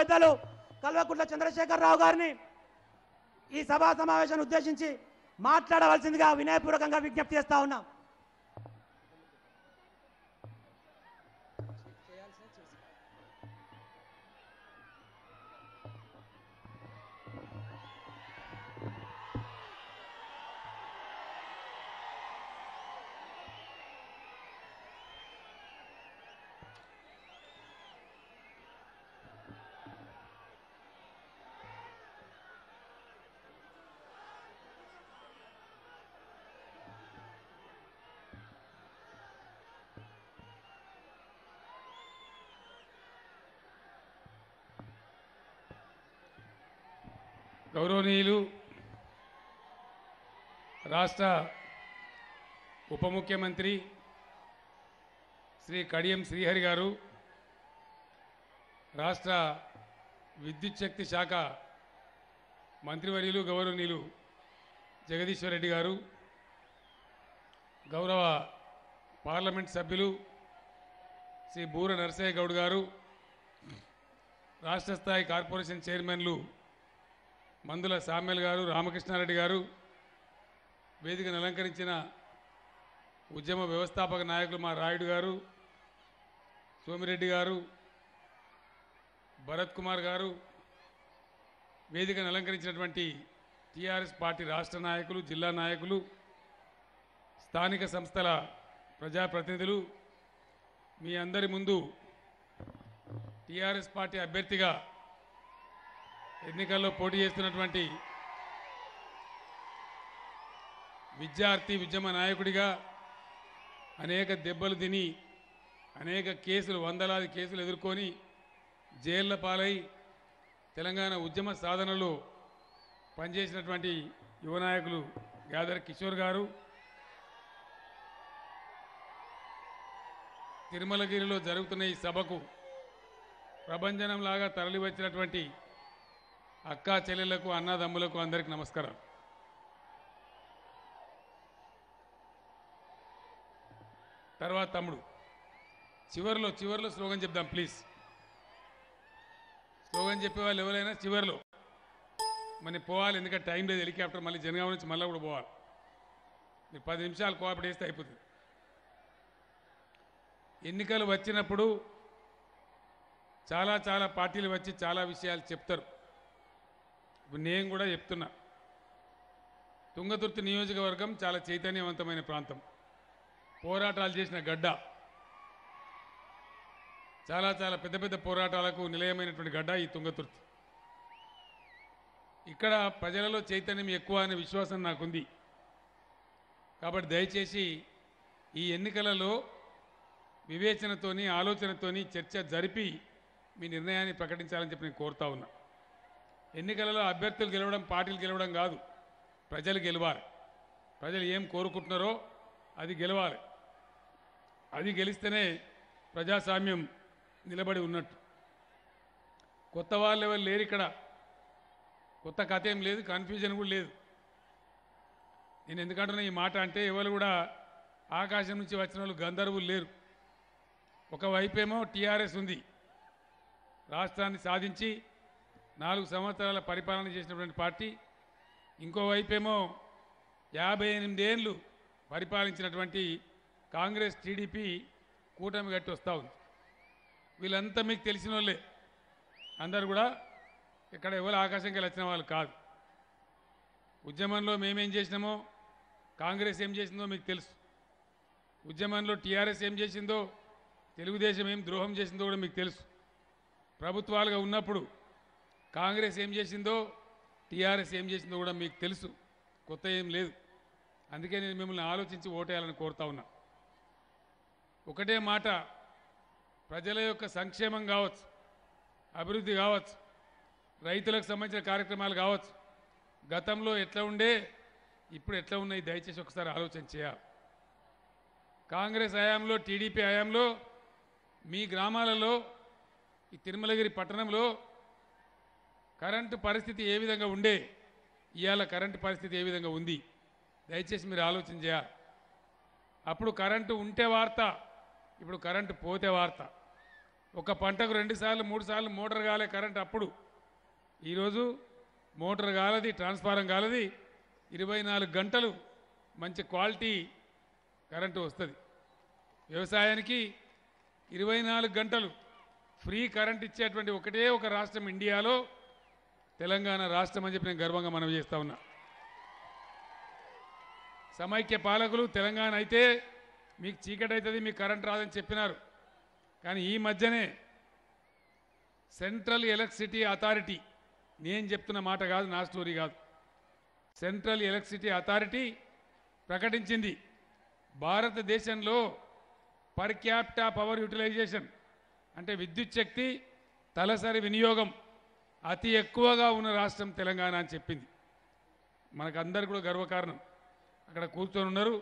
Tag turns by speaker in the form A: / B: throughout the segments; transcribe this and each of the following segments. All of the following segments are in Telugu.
A: పెద్దలు కల్వకుంట్ల చంద్రశేఖరరావు గారిని ఈ సభా సమావేశాన్ని ఉద్దేశించి మాట్లాడవలసిందిగా వినయపూర్వకంగా విజ్ఞప్తి చేస్తా ఉన్నాం.
B: గౌరవనీయులు రాష్ట్ర ఉప ముఖ్యమంత్రి శ్రీ కడియం శ్రీహరి గారు రాష్ట్ర విద్యుత్ శక్తి శాఖ మంత్రివర్యులు గౌరవనీయులు జగదీశ్వర్ రెడ్డి గారు గౌరవ పార్లమెంట్ సభ్యులు శ్రీ బూర నరసయ్య గౌడ్ గారు రాష్ట్ర స్థాయి కార్పొరేషన్ చైర్మన్లు మందుల సామ్యల్ గారు రామకృష్ణారెడ్డి గారు వేదికను అలంకరించిన ఉద్యమ వ్యవస్థాపక నాయకులు మా రాయుడు గారు సోమిరెడ్డి గారు భరత్ కుమార్ గారు వేదికను అలంకరించినటువంటి టీఆర్ఎస్ పార్టీ రాష్ట్ర నాయకులు జిల్లా నాయకులు స్థానిక సంస్థల ప్రజాప్రతినిధులు మీ అందరి ముందు టీఆర్ఎస్ పార్టీ అభ్యర్థిగా ఎన్నికల్లో పోటీ చేస్తున్నటువంటి విద్యార్థి ఉద్యమ నాయకుడిగా అనేక దెబ్బలు తిని అనేక కేసులు వందలాది కేసులు ఎదుర్కొని జైళ్ళ పాలై తెలంగాణ ఉద్యమ సాధనలో పనిచేసినటువంటి యువ నాయకులు యాదర్ కిషోర్ గారు. తిరుమలగిరిలో జరుగుతున్న ఈ సభకు ప్రభంజనంలాగా తరలివచ్చినటువంటి అక్కా చెల్లెలకు అన్నదమ్ములకు అందరికి నమస్కారం. తర్వాత తమ్ముడు చివరిలో చివరిలో స్లోగన్ చెప్దాం ప్లీజ్. స్లోగన్ చెప్పే వాళ్ళు ఎవరైనా చివరిలో. మరి పోవాలి ఎందుకంటే టైం లేదు హెలికాప్టర్ మళ్ళీ జనగామ నుంచి మళ్ళీ కూడా పోవాలి. మీరు పది నిమిషాలు కోఆపరేట్ చేస్తే అయిపోతుంది. ఎన్నికలు వచ్చినప్పుడు చాలా చాలా పార్టీలు వచ్చి చాలా విషయాలు చెప్తారు. నేను కూడా చెప్తున్నా. తుంగతుర్తి నియోజకవర్గం చాలా చైతన్యవంతమైన ప్రాంతం. పోరాటాలు చేసిన గడ్డ. చాలా చాలా పెద్ద పెద్ద పోరాటాలకు నిలయమైనటువంటి గడ్డ ఈ తుంగతుర్తి. ఇక్కడ ప్రజలలో చైతన్యం ఎక్కువ అనే విశ్వాసం నాకుంది. కాబట్టి దయచేసి ఈ ఎన్నికలలో వివేచనతోని ఆలోచనతోని చర్చ జరిపి మీ నిర్ణయాన్ని ప్రకటించాలని చెప్పి నేను కోరుతా ఉన్నా. ఎన్నికలలో అభ్యర్థులు గెలవడం పార్టీలు గెలవడం కాదు. ప్రజలు గెలవాలి. ప్రజలు ఏం కోరుకుంటున్నారో అది గెలవాలి. అది గెలిస్తేనే ప్రజాస్వామ్యం నిలబడి ఉన్నట్టు. కొత్త వాళ్ళు ఎవరు లేరు ఇక్కడ. కొత్త కథ ఏం లేదు కన్ఫ్యూజన్ కూడా లేదు. నేను ఎందుకంటున్నా ఈ మాట అంటే ఎవరు కూడా ఆకాశం నుంచి వచ్చిన వాళ్ళు గంధర్వులు లేరు. ఒకవైపేమో టీఆర్ఎస్ ఉంది. రాష్ట్రాన్ని సాధించి నాలుగు సంవత్సరాల పరిపాలన చేసినటువంటి పార్టీ ఇంకోవైపేమో యాభై ఎనిమిదేళ్ళు పరిపాలించినటువంటి కాంగ్రెస్ టీడీపీ కూటమి గట్టి వస్తూ ఉంది. వీళ్ళంతా మీకు తెలిసిన వాళ్ళే. అందరు కూడా ఇక్కడ ఎవరు ఆకాశంకి వచ్చిన వాళ్ళు కాదు. ఉద్యమంలో మేమేం చేసినామో కాంగ్రెస్ ఏం చేసిందో మీకు తెలుసు. ఉద్యమంలో టీఆర్ఎస్ ఏం చేసిందో తెలుగుదేశం ఏం ద్రోహం చేసిందో కూడా మీకు తెలుసు. ప్రభుత్వాలుగా ఉన్నప్పుడు కాంగ్రెస్ ఏం చేసిందో టీఆర్ఎస్ ఏం చేసిందో కూడా మీకు తెలుసు. కొత్త ఏం లేదు. అందుకే నేను మిమ్మల్ని ఆలోచించి ఓటేయాలని కోరుతా ఉన్నా. ఒకటే మాట ప్రజల యొక్క సంక్షేమం కావచ్చు అభివృద్ధి కావచ్చు రైతులకు సంబంధించిన కార్యక్రమాలు కావచ్చు గతంలో ఎట్లా ఉండే ఇప్పుడు ఎట్లా ఉన్నాయి దయచేసి ఒకసారి ఆలోచన చేయాలి. కాంగ్రెస్ హయాంలో టీడీపీ హయాంలో మీ గ్రామాలలో ఈ తిరుమలగిరి పట్టణంలో కరెంటు పరిస్థితి ఏ విధంగా ఉండే ఇవాళ కరెంటు పరిస్థితి ఏ విధంగా ఉంది? దయచేసి మీరు ఆలోచన చేయాలి. అప్పుడు కరెంటు ఉంటే వార్త ఇప్పుడు కరెంటు పోతే వార్త. ఒక పంటకు రెండుసార్లు మూడు సార్లు మోటార్ కాలే కరెంట్ అప్పుడు. ఈరోజు మోటార్ కాలది ట్రాన్స్ఫారం కాలది ఇరవై నాలుగు గంటలు మంచి క్వాలిటీ కరెంటు వస్తుంది. వ్యవసాయానికి ఇరవై నాలుగు గంటలు ఫ్రీ కరెంట్ ఇచ్చేటువంటి ఒకటే ఒక రాష్ట్రం ఇండియాలో తెలంగాణ రాష్ట్రం అని చెప్పి నేను గర్వంగా మనం చేస్తా ఉన్నా. సమైక్య పాలకులు తెలంగాణ అయితే మీకు చీకటి అవుతుంది మీకు కరెంట్ రాదని చెప్పినారు. కానీ ఈ మధ్యనే సెంట్రల్ ఎలక్ట్రిసిటీ అథారిటీ నేను చెప్తున్న మాట కాదు నా స్టోరీ కాదు. సెంట్రల్ ఎలక్ట్రిసిటీ అథారిటీ ప్రకటించింది భారతదేశంలో పర్ క్యాపిటా పవర్ యూటిలైజేషన్ అంటే విద్యుత్ శక్తి తలసరి వినియోగం అతి ఎక్కువగా ఉన్న రాష్ట్రం తెలంగాణ అని చెప్పింది. మనకు అందరు కూడా గర్వకారణం. అక్కడ కూర్చొని ఉన్నారు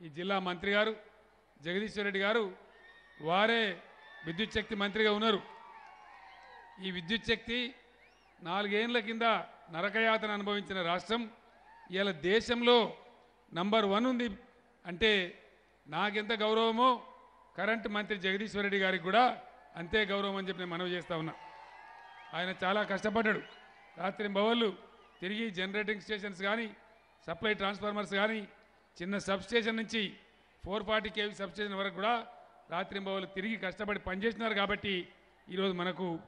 B: ఈ జిల్లా మంత్రి గారు జగదీశ్వర్ రెడ్డి గారు వారే విద్యుత్ శక్తి మంత్రిగా ఉన్నారు. ఈ విద్యుత్ శక్తి నాలుగేండ్ల కింద నరకయాతన అనుభవించిన రాష్ట్రం ఇవాళ దేశంలో నంబర్ వన్ ఉంది అంటే నాకెంత గౌరవమో కరెంట్ మంత్రి జగదీశ్వర్ రెడ్డి గారికి కూడా అంతే గౌరవం అని చెప్పి నేను మనవి చేస్తా ఉన్నా. ఆయన చాలా కష్టపడ్డాడు. రాత్రి బవళ్ళు తిరిగి జనరేటింగ్ స్టేషన్స్ కానీ సప్లై ట్రాన్స్ఫార్మర్స్ కానీ చిన్న సబ్ స్టేషన్ నుంచి ఫోర్ ఫార్టీ కేవీ సబ్స్టేషన్ వరకు కూడా రాత్రి బవళ్ళు తిరిగి కష్టపడి పనిచేస్తున్నారు కాబట్టి ఈరోజు మనకు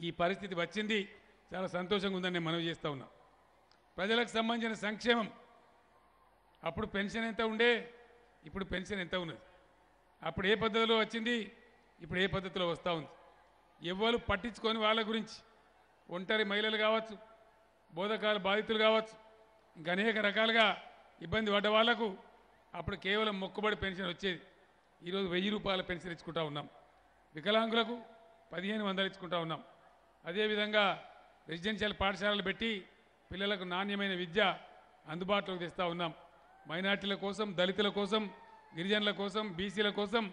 B: ఈ పరిస్థితి వచ్చింది. చాలా సంతోషంగా ఉందని నేను మనవి చేస్తూ ఉన్నా. ప్రజలకు సంబంధించిన సంక్షేమం. అప్పుడు పెన్షన్ ఎంత ఉండే? ఇప్పుడు పెన్షన్ ఎంత ఉన్నది? అప్పుడు ఏ పద్ధతిలో వచ్చింది? ఇప్పుడు ఏ పద్ధతిలో వస్తూ ఉంది? ఎవ్వరు పట్టించుకొని వాళ్ళ గురించి. ఒంటరి మహిళలు కావచ్చు బోధకాల బాధితులు కావచ్చు ఇంకా అనేక రకాలుగా ఇబ్బంది పడ్డ వాళ్ళకు అప్పుడు కేవలం మొక్కుబడి పెన్షన్ వచ్చేది. ఈరోజు వెయ్యి రూపాయల పెన్షన్ ఇచ్చుకుంటా ఉన్నాం. వికలాంగులకు పదిహేను వందలు ఇచ్చుకుంటా ఉన్నాం. అదేవిధంగా రెసిడెన్షియల్ పాఠశాలలు పెట్టి పిల్లలకు నాణ్యమైన విద్య అందుబాటులోకి తెస్తూ ఉన్నాం. మైనార్టీల కోసం దళితుల కోసం గిరిజనుల కోసం బీసీల కోసం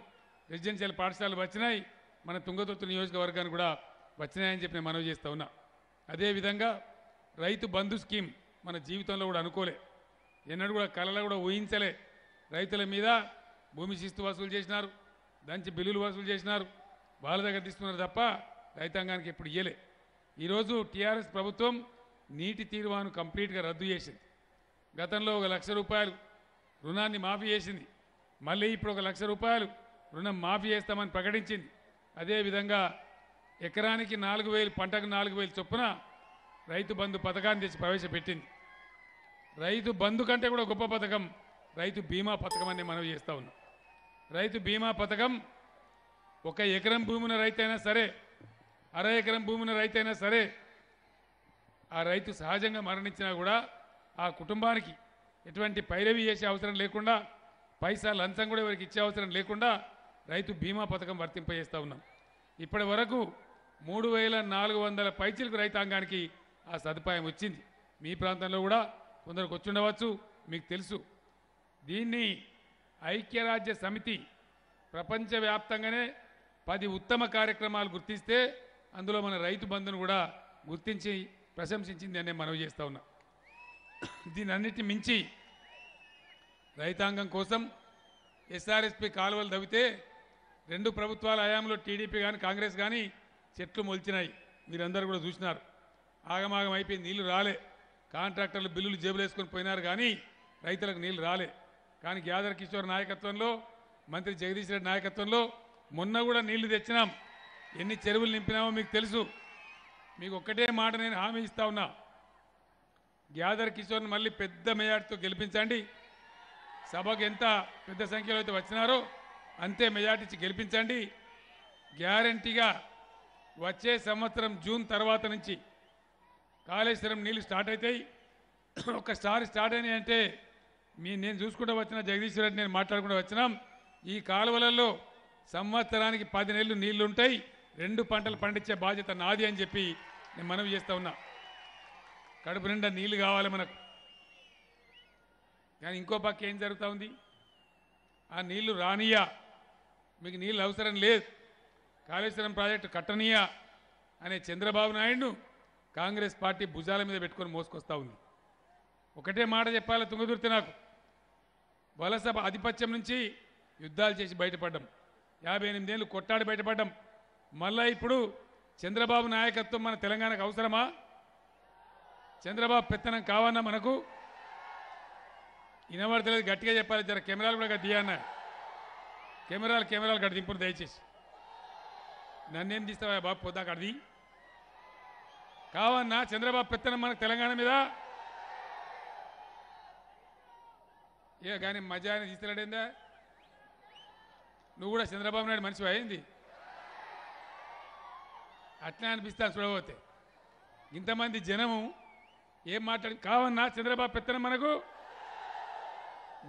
B: రెసిడెన్షియల్ పాఠశాలలు వచ్చినాయి. మన తుంగతుర్తి నియోజకవర్గాన్ని కూడా వచ్చినాయని చెప్పి నేను మనవి చేస్తూ ఉన్నా. అదేవిధంగా రైతు బంధు స్కీమ్ మన జీవితంలో కూడా అనుకోలే. ఎన్నడూ కూడా కళలో కూడా ఊహించలే. రైతుల మీద భూమి శిస్తు వసూలు చేసినారు దంచి బిల్లులు వసూలు చేసినారు. వాళ్ళ దగ్గర తీసుకున్నారు తప్ప రైతాంగానికి ఎప్పుడు ఇయ్యలే. ఈరోజు టీఆర్ఎస్ ప్రభుత్వం నీటి తీర్మాను కంప్లీట్గా రద్దు చేసింది. గతంలో ఒక లక్ష రూపాయలు రుణాన్ని మాఫీ చేసింది. మళ్ళీ ఇప్పుడు ఒక లక్ష రూపాయలు రుణం మాఫీ చేస్తామని ప్రకటించింది. అదేవిధంగా ఎకరానికి నాలుగు వేలు పంటకు నాలుగు వేలు చొప్పున రైతు బంధు పథకాన్ని తెచ్చి ప్రవేశపెట్టింది. రైతు బంధు కంటే కూడా గొప్ప పథకం రైతు బీమా పథకం అని మనవి చేస్తూ ఉన్నాం. రైతు బీమా పథకం ఒక ఎకరం భూమిన రైతైనా సరే అర ఎకరం భూమిన రైతైనా సరే ఆ రైతు సహజంగా మరణించినా కూడా ఆ కుటుంబానికి ఎటువంటి పైరవి చేసే అవసరం లేకుండా పైసా లంచం కూడా ఎవరికి ఇచ్చే అవసరం లేకుండా రైతు బీమా పథకం వర్తింపజేస్తూ ఉన్నాం. ఇప్పటి వరకు మూడు వేల నాలుగు వందల పైచిలకు రైతాంగానికి ఆ సదుపాయం వచ్చింది. మీ ప్రాంతంలో కూడా కొందరికి వచ్చుండవచ్చు మీకు తెలుసు. దీన్ని ఐక్యరాజ్య సమితి ప్రపంచవ్యాప్తంగానే పది ఉత్తమ కార్యక్రమాలు గుర్తిస్తే అందులో మన రైతు బంధును కూడా గుర్తించి ప్రశంసించింది అనే మనవి చేస్తా ఉన్నా. దీని అన్నిటి మించి రైతాంగం కోసం ఎస్ఆర్ఎస్పి కాలువలు తవ్వితే రెండు ప్రభుత్వాల హయాంలో టీడీపీ కానీ కాంగ్రెస్ కానీ చెట్లు మొలిచినాయి. మీరందరూ కూడా చూసినారు. ఆగమాగం అయిపోయి నీళ్ళు రాలే. కాంట్రాక్టర్లు బిల్లులు జేబులు వేసుకొని పోయినారు కానీ రైతులకు నీళ్ళు రాలే. కానీ గ్యాదర్ కిషోర్ నాయకత్వంలో మంత్రి జగదీష్ రెడ్డి నాయకత్వంలో మొన్న కూడా నీళ్ళు తెచ్చినాం. ఎన్ని చెరువులు నింపినామో మీకు తెలుసు. మీకు ఒక్కటే మాట నేను హామీ ఇస్తా ఉన్నా. గ్యాదర్ కిషోర్ని మళ్ళీ పెద్ద మేయాడితో గెలిపించండి. సభకు ఎంత పెద్ద సంఖ్యలో అయితే వచ్చినారో అంతే మెజార్టీ గెలిపించండి. గ్యారంటీగా వచ్చే సంవత్సరం జూన్ తర్వాత నుంచి కాళేశ్వరం నీళ్ళు స్టార్ట్ అవుతాయి. ఒకసారి స్టార్ట్ అయినాయి అంటే మీ నేను చూసుకుంటూ వచ్చిన జగదీశ్వర్ రెడ్డి నేను మాట్లాడుకుంటూ వచ్చినాం. ఈ కాలువలలో సంవత్సరానికి పది నెలలు నీళ్ళు ఉంటాయి రెండు పంటలు పండించే బాధ్యత నాది అని చెప్పి నేను మనవి చేస్తా ఉన్నా. కడుపు నిండా నీళ్ళు కావాలి మనకు. కానీ ఇంకో పక్క ఏం జరుగుతూ ఉంది? ఆ నీళ్ళు రానియా మీకు నీళ్ళు అవసరం లేదు. కాళేశ్వరం ప్రాజెక్టు కట్టనీయ అనే చంద్రబాబు నాయుడు కాంగ్రెస్ పార్టీ భుజాల మీద పెట్టుకొని మోసుకొస్తా ఉంది. ఒకటే మాట చెప్పాలి తుంగదుర్తి నాకు. వలస ఆధిపత్యం నుంచి యుద్ధాలు చేసి బయటపడ్డం. యాభై ఎనిమిదేళ్ళు కొట్టాడి బయటపడ్డం. మళ్ళా ఇప్పుడు చంద్రబాబు నాయకత్వం మన తెలంగాణకు అవసరమా? చంద్రబాబు పెత్తనం కావన్నా మనకు? వినబడతలేదు గట్టిగా చెప్పాలి జర కెమెరాలు కూడా గట్టిగా కెమెరాలు కెమెరాలు గట్టి ఇప్పుడు దయచేసి. నన్నేం తీస్తావా బాబు పొద్దా కడిది? కావన్నా చంద్రబాబు పెత్తనం మనకు తెలంగాణ మీద? ఏ కానీ మజా అని తీస్తున్నాడేందా నువ్వు కూడా చంద్రబాబు నాయుడు మనిషి అయింది అట్లా అనిపిస్తా చూడబోతే. ఇంతమంది జనము ఏం మాట్లాడి కావన్నా చంద్రబాబు పెత్తనం మనకు?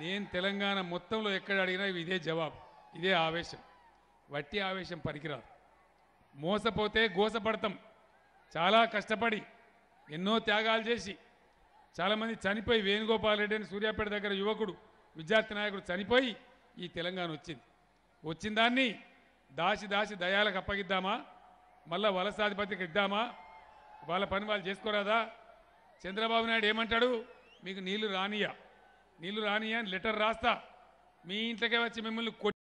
B: నేను తెలంగాణ మొత్తంలో ఎక్కడ అడిగినా ఇదే జవాబు. ఇదే ఆవేశం. వట్టి ఆవేశం పనికిరాదు మోసపోతే గోసపడతాం. చాలా కష్టపడి ఎన్నో త్యాగాలు చేసి చాలామంది చనిపోయి వేణుగోపాల్ రెడ్డి అని సూర్యాపేట దగ్గర యువకుడు విద్యార్థి నాయకుడు చనిపోయి ఈ తెలంగాణ వచ్చింది. వచ్చిన దాన్ని దాసి దాసి దయాలకు అప్పగిద్దామా? మళ్ళా వలసాధిపతికి ఇద్దామా? వాళ్ళ పని వాళ్ళు చేసుకోరాదా? చంద్రబాబు నాయుడు ఏమంటాడు? మీకు నీళ్ళు రానియా నీళ్ళు రానియా అని లెటర్ రాస్తా. మీ ఇంట్లోకే వచ్చి మిమ్మల్ని